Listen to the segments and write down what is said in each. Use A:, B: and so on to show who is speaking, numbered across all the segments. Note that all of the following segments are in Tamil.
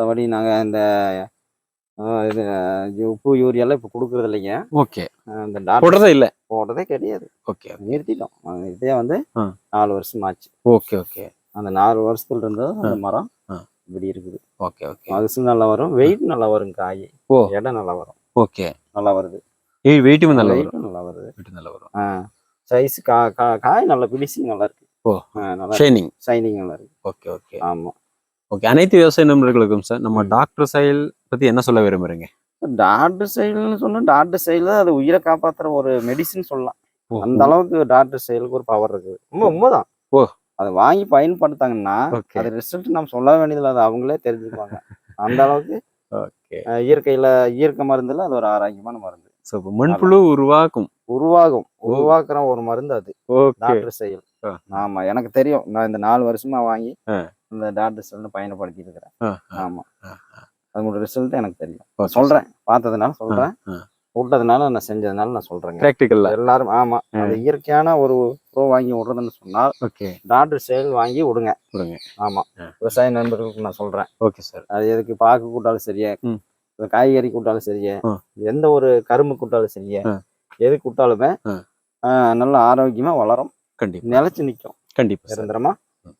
A: மற்றபடி நாங்கள் இந்த இது இது உப்பு யூரியாலாம் இப்போ கொடுக்குறது இல்லைங்க.
B: ஓகே.
A: இந்த
B: போடுறதே இல்ல?
A: போடுறதே கிடையாது.
B: ஓகே
A: நிறுத்திட்டோம். நிறுத்தியே வந்து. நாலு வருஷம் ஆச்சு.
B: Okay okay.
A: அந்த நாலு வருஷத்துல இருந்தது அந்த மரம். இப்படி இருக்குது.
B: Okay okay.
A: மகசூல் நல்லா வரும் வெயிட் நல்லா வரும் காய்.
B: ஓ.
A: இடம் நல்லா வரும்.
B: ஓகே.
A: நல்லா வருது.
B: ஏய் வெயிட்டும் நல்லா வரும்.
A: வெயிட்டும் நல்லா வருது.
B: வெயிட் நல்லா வரும்.
A: ஆ. சைஸ் கா காய் நல்லா பிடிசிங் நல்லா இருக்கு.
B: ஓ.
A: நல்லா
B: ஷைனிங்
A: ஷைனிங் நல்லா இருக்கு.
B: Okay okay.
A: ஆமா.
B: ஓகே அனைத்து விவசாய நண்பர்களுக்கும் சார் நம்ம. டாக்டர் செயல் பத்தி என்ன சொல்ல விரும்புறீங்க?
A: டாக்டர் செயல்னு சொன்னா டாக்டர் செயல் அது உயிரை காப்பாத்துற ஒரு மெடிசின் சொல்லலாம். அந்த அளவுக்கு டாக்டர் செயலுக்கு ஒரு பவர் இருக்குது. உண்மை உண்மைதான்.
B: ஓ.
A: அதை வாங்கி பயன்படுத்தாங்கன்னா அது ரிசல்ட் நம்ம சொல்ல வேண்டியதில்லை அது அவங்களே தெரிஞ்சுக்குவாங்க. அந்த அளவுக்கு இயற்கையில இயற்கை மருந்துல அது ஒரு ஆரோக்கியமான மருந்து.
B: மண்புழு உருவாக்கும்.
A: உருவாகும். உருவாக்குற ஒரு மருந்து அது. டாக்டர் செயல். ஆமா எனக்கு தெரியும். நான் இந்த நாலு வருஷமா வாங்கி. இந்த டாக்டர் செயல் பயன்படுத்திட்டு இருக்கிறேன் ஆமா. அதோட ரிசல்ட் எனக்கு தெரியும். சொல்றேன். பார்த்ததுனால சொல்றேன். விட்டதுனால நான் செஞ்சதுனால நான் சொல்றேங்க.
B: ப்ராக்டிக்கல்ல
A: எல்லாரும் ஆமா. அது இயற்கையான ஒரு ப்ரோ வாங்கி விடுறதுன்னு சொன்னால்
B: ஓகே.
A: டாக்டர் செயல் வாங்கி விடுங்க.
B: விடுங்க.
A: ஆமா. விவசாய நண்பர்களுக்கு நான் சொல்றேன்.
B: Okay sir.
A: அது எதுக்கு பாக்கு கூட்டாலும் சரியே காய்கறி கூட்டாலும் சரியே. எந்த ஒரு கரும்பு கூட்டாலும் சரியே. எது கூட்டாலுமே நல்ல ஆரோக்கியமா வளரும்.
B: கண்டிப்பா.
A: நிலைச்சு நிற்கும்.
B: கண்டிப்பா
A: நிரந்தரமா.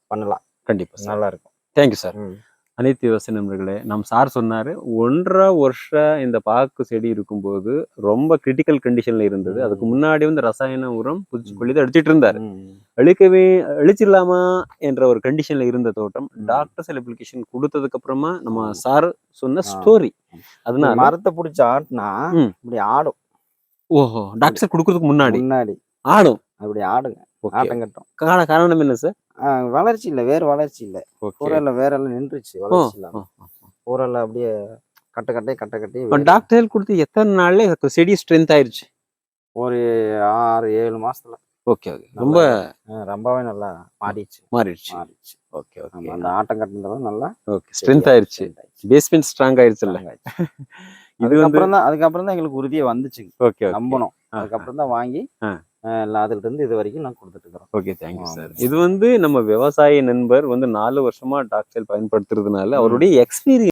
A: பண்ணலாம்.
B: கண்டிப்பா சார்.
A: நல்லா இருக்கும்
B: தேங்க்யூ சார். அனைத்து விவசாய நண்பர்களே நம்ம சார் சொன்னாரு ஒன்றரை வருஷம் இந்த பாக்கு செடி இருக்கும்போது ரொம்ப கிரிட்டிக்கல் கண்டிஷன்ல இருந்தது. அதுக்கு முன்னாடி வந்து ரசாயன உரம் பூச்சிக்கொல்லி தான் அடிச்சிட்டு இருந்தாரு. அழிக்கவே அழிச்சிடலாமா என்ற ஒரு கண்டிஷன்ல இருந்த தோட்டம். டாக்டர் அப்ளிகேஷன் கொடுத்ததுக்கு அப்புறமா நம்ம சார் சொன்ன. ஸ்டோரி அதனால
A: மரத்தை பிடிச்சி ஆட்டினா. இப்படி ஆடும்.
B: ஓஹோ டாக்டர் கொடுக்கறதுக்கு முன்னாடி?
A: முன்னாடி.
B: ஆடும்.
A: அப்படி ஆடுங்க. ஆட்டம் கட்டும்.
B: காரண காரணம் என்ன சார்
A: வளர்ச்சி இல்லை வேறு வளர்ச்சி இல்லை.
B: ஓகே.
A: கூரையில வேற எல்லாம் நின்றுச்சு வளர்ச்சி இல்லாம. கூரையில அப்படியே கட்ட கட்டே கட்ட கட்டி
B: டாக்டர் கொடுத்து எத்தனை நாள்ல செடி ஸ்ட்ரென்த் ஆயிருச்சு?
A: ஒரு ஆறு ஏழு மாசத்துல.
B: Okay okay. ரொம்ப
A: ரொம்பவே நல்லா மாறிடுச்சு.
B: மாறிடுச்சு.
A: மாறிடுச்சு.
B: Okay okay.
A: அந்த ஆட்டம் கட்டுனதெல்லாம் நல்லா
B: ஓகே ஸ்ட்ரென்த் ஆயிருச்சு.
A: ஆயிடுச்சு.
B: பேஸ்மெண்ட் ஸ்ட்ராங் ஆயிருச்சுல்ல
A: ஆயிடுச்சு.
B: இது
A: அதுக்கப்புறம் தான் அதுக்கப்புறம் தான் எங்களுக்கு உறுதியே வந்துச்சு
B: ஓகே
A: நம்பணும். அதுக்கப்புறம் தான் வாங்கி அதுல இருந்து இது வரைக்கும் நான் கொடுத்துட்டு
B: ஓகே தேங்க்யூ. சார் இது வந்து நம்ம விவசாய நண்பர் வந்து நாலு வருஷமா டாக்டர் பயன்படுத்துறதுனால அவருடைய எக்ஸ்பீரியன்ஸ்